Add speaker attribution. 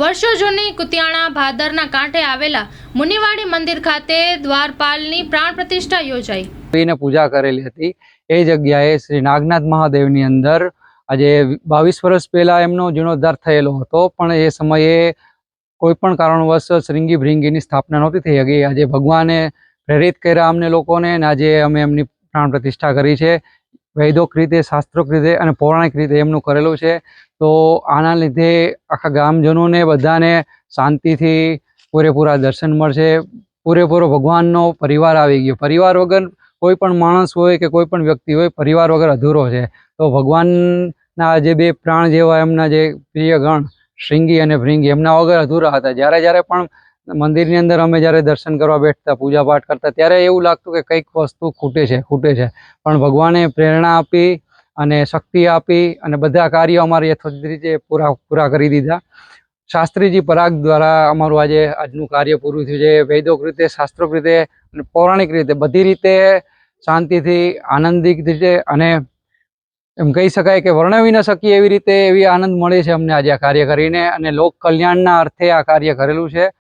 Speaker 1: વર્ષો જૂની કુતિયાણા ભાદરના કાંઠે આવેલા મુનિવાડી મંદિર ખાતે દ્વારપાલની પ્રાણ પ્રતિષ્ઠા યોજાઈ.
Speaker 2: પૂજા કરેલી હતી. એ જગ્યાએ શ્રી નાગનાથ મહાદેવની અંદર આજે બાવીસ વર્ષ પહેલા એમનો જીર્ણોદ્ધાર થયેલો હતો, પણ એ સમયે કોઈ પણ કારણવશ શ્રીંગી ભ્રિંગીની સ્થાપના નહોતી થઈ શકી આજે ભગવાને પ્રેરિત કર્યા અમને લોકોને અને આજે અમે એમની પ્રાણ પ્રતિષ્ઠા કરી છે. વૈદોક રીતે શાસ્ત્રોક રીતે અને પૌરાણિક રીતે એમનું કરેલું છે. તો આના લીધે આખા ગામજનોને બધાને શાંતિથી પૂરેપૂરા દર્શન મળશે. પૂરેપૂરો ભગવાનનો પરિવાર આવી ગયો. પરિવાર વગર કોઈ પણ માણસ હોય કે કોઈ પણ વ્યક્તિ હોય, પરિવાર વગર અધૂરો છે. તો ભગવાનના જે બે પ્રાણ જેવા એમના જે પ્રિય ગણ શૃંગી અને ભૃંગી એમના વગર અધૂરા હતા. જ્યારે જ્યારે પણ મંદિરની અંદર અમે જ્યારે દર્શન કરવા બેઠતા, પૂજાપાઠ કરતા, ત્યારે એવું લાગતું કે કંઈક વસ્તુ ખૂટે છે ખૂટે છે. પણ ભગવાને પ્રેરણા આપી અને શક્તિ આપી અને બધા કાર્યો અમારે યથોચિત રીતે પૂરા પૂરા કરી દીધા. શાસ્ત્રીજી પરાગ દ્વારા અમારું આજે આજનું કાર્ય પૂરું થયું છે. વૈદોક રીતે, શાસ્ત્રોક રીતે અને પૌરાણિક રીતે બધી રીતે શાંતિથી આનંદિત રીતે અને એમ કહી શકાય કે વર્ણવી ન શકીએ એવી રીતે એવી આનંદ મળે છે અમને આજે આ કાર્ય કરીને અને લોક કલ્યાણના અર્થે આ કાર્ય કરેલું છે.